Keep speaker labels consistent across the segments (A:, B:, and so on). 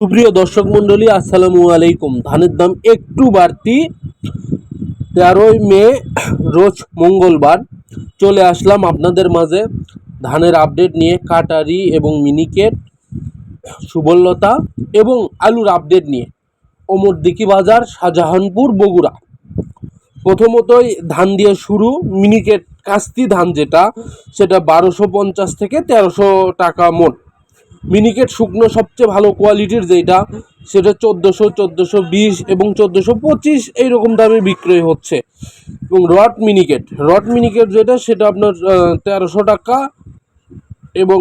A: সুপ্রিয় দর্শক মন্ডলী আসসালামু আলাইকুম। ধানের দাম একটু বাড়তি। তেরোই মে, রোজ মঙ্গলবার। চলে আসলাম আপনাদের মাঝে ধানের আপডেট নিয়ে কাটারি এবং মিনিকেট, সুবললতা এবং আলুর আপডেট নিয়ে। ওমরদিকি বাজার, শাহজাহানপুর, বগুড়া। প্রথমতই ধান দিয়ে শুরু, মিনিকেট কাস্তি ধান যেটা, সেটা বারোশো পঞ্চাশ থেকে তেরোশো টাকা মোট। মিনিকেট শুকনো সবচেয়ে ভালো কোয়ালিটির যেটা সেটা চোদ্দোশো চোদ্দোশো বিশ এবং চোদ্দোশো পঁচিশ এইরকম দামে বিক্রয় হচ্ছে। এবং রড মিনিকেট রড মিনিকেট যেটা, সেটা আপনার তেরোশো টাকা এবং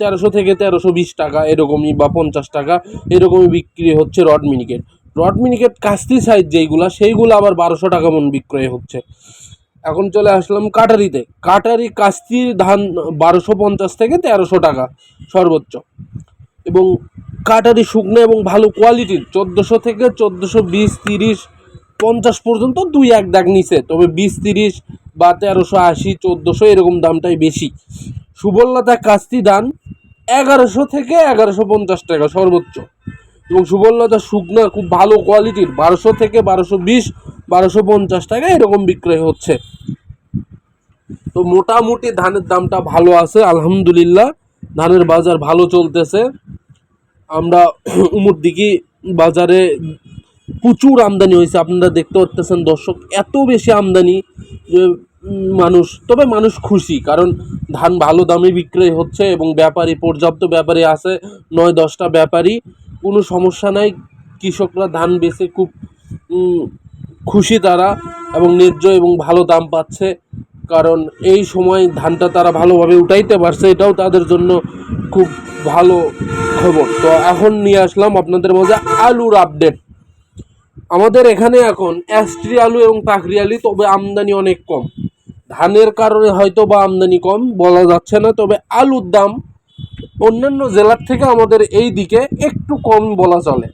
A: তেরোশো থেকে তেরোশো বিশ টাকা এরকমই বা পঞ্চাশ টাকা এরকমই বিক্রি হচ্ছে রড মিনিকেট রড মিনিকেট কাস্তি সাইজ যেইগুলো, সেইগুলো আবার বারোশো টাকা মন বিক্রয় হচ্ছে। এখন চলে আসলাম কাটারিতে। কাটারি কাস্তি ধান বারোশো পঞ্চাশ থেকে তেরোশো টাকা সর্বোচ্চ। এবং কাটারি শুকনো এবং ভালো কোয়ালিটির চোদ্দোশো থেকে চোদ্দোশো বিশ, তিরিশ, পঞ্চাশ পর্যন্ত দুই এক দাগ নিচে। তবে বিশ, তিরিশ বা তেরোশো আশি, চোদ্দোশো এরকম দামটাই বেশি। সুবললতা কাস্তি ধান এগারোশো থেকে এগারোশো পঞ্চাশ টাকা সর্বোচ্চ। এবং সুবর্ণতা শুকনা খুব ভালো কোয়ালিটির বারোশো থেকে বারোশো বিশ বারোশো পঞ্চাশ টাকা এরকম বিক্রয় হচ্ছে। তো মোটামুটি ধানের দামটা ভালো আছে, আলহামদুলিল্লাহ। ধানের বাজার ভালো চলতেছে। আমরা উমুর দিকে বাজারে প্রচুর আমদানি হয়েছে। আপনারা দেখতে পাচ্ছেন দর্শক, এত বেশি আমদানি যে মানুষ, তবে মানুষ খুশি, কারণ ধান ভালো দামে বিক্রয় হচ্ছে এবং ব্যাপারী, পর্যাপ্ত ব্যাপারী আছে, নয় দশটা ব্যাপারী। কোনো সমস্যা নাই, কৃষকরা ধান বেচে খুব খুশি তারা এবং ন্যায্য এবং ভালো দাম পাচ্ছে। কারণ এই সময় ধানটা তারা ভালোভাবে উঠাইতে পারছে, এটাও তাদের জন্য খুব ভালো খবর। তো এখন নিয়ে আসলাম আপনাদের মাঝে আলুর আপডেট আমাদের এখানে এখন অ্যাস্ট্রি আলু এবং পাখরি আলু, তবে আমদানি অনেক কম। ধানের কারণে হয়তো বা আমদানি কম, বলা যাচ্ছে না, তবে আলুর দাম অন্যান্য জেলার থেকে আমাদের এই দিকে একটু কম বলা চলে।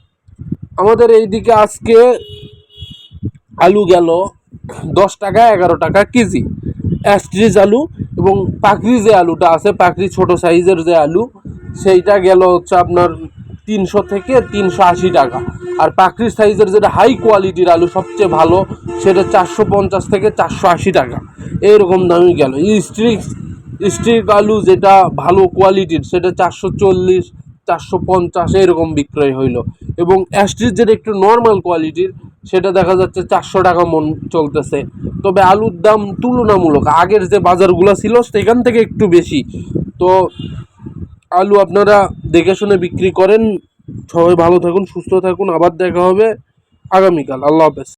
A: আমাদের এই দিকে আজকে আলু গেল দশ টাকা, এগারো টাকা কেজি। অ্যাস্ট্রিজ আলু এবং পাখরি যে আলুটা আছে পাখরি ছোট সাইজের যে আলু, সেইটা গেল হচ্ছে আপনার তিনশো থেকে তিনশো আশি টাকা। আর পাখরি সাইজের যেটা হাই কোয়ালিটির আলু সবচেয়ে ভালো, সেটা চারশো পঞ্চাশ থেকে চারশো আশি টাকা। এইরকম দামই গেল। স্ট্রিক স্ট্রিক আলু যেটা ভালো কোয়ালিটির সেটা চারশো চল্লিশ চারশো পঞ্চাশ এরকম বিক্রয় হইল। এবং অ্যাস্ট্রিজ যেটা একটু নর্মাল কোয়ালিটির সেটা দেখা যাচ্ছে চারশো টাকা মন চলতেছে। তবে আলুর দাম তুলনামূলক, আগের যে বাজারগুলো ছিল, সেখান থেকে একটু বেশি। তো আলু আপনারা দেখে শুনে বিক্রি করেন। সবাই ভালো থাকুন, সুস্থ থাকুন। আবার দেখা হবে আগামীকাল। আল্লাহ হাফেজ।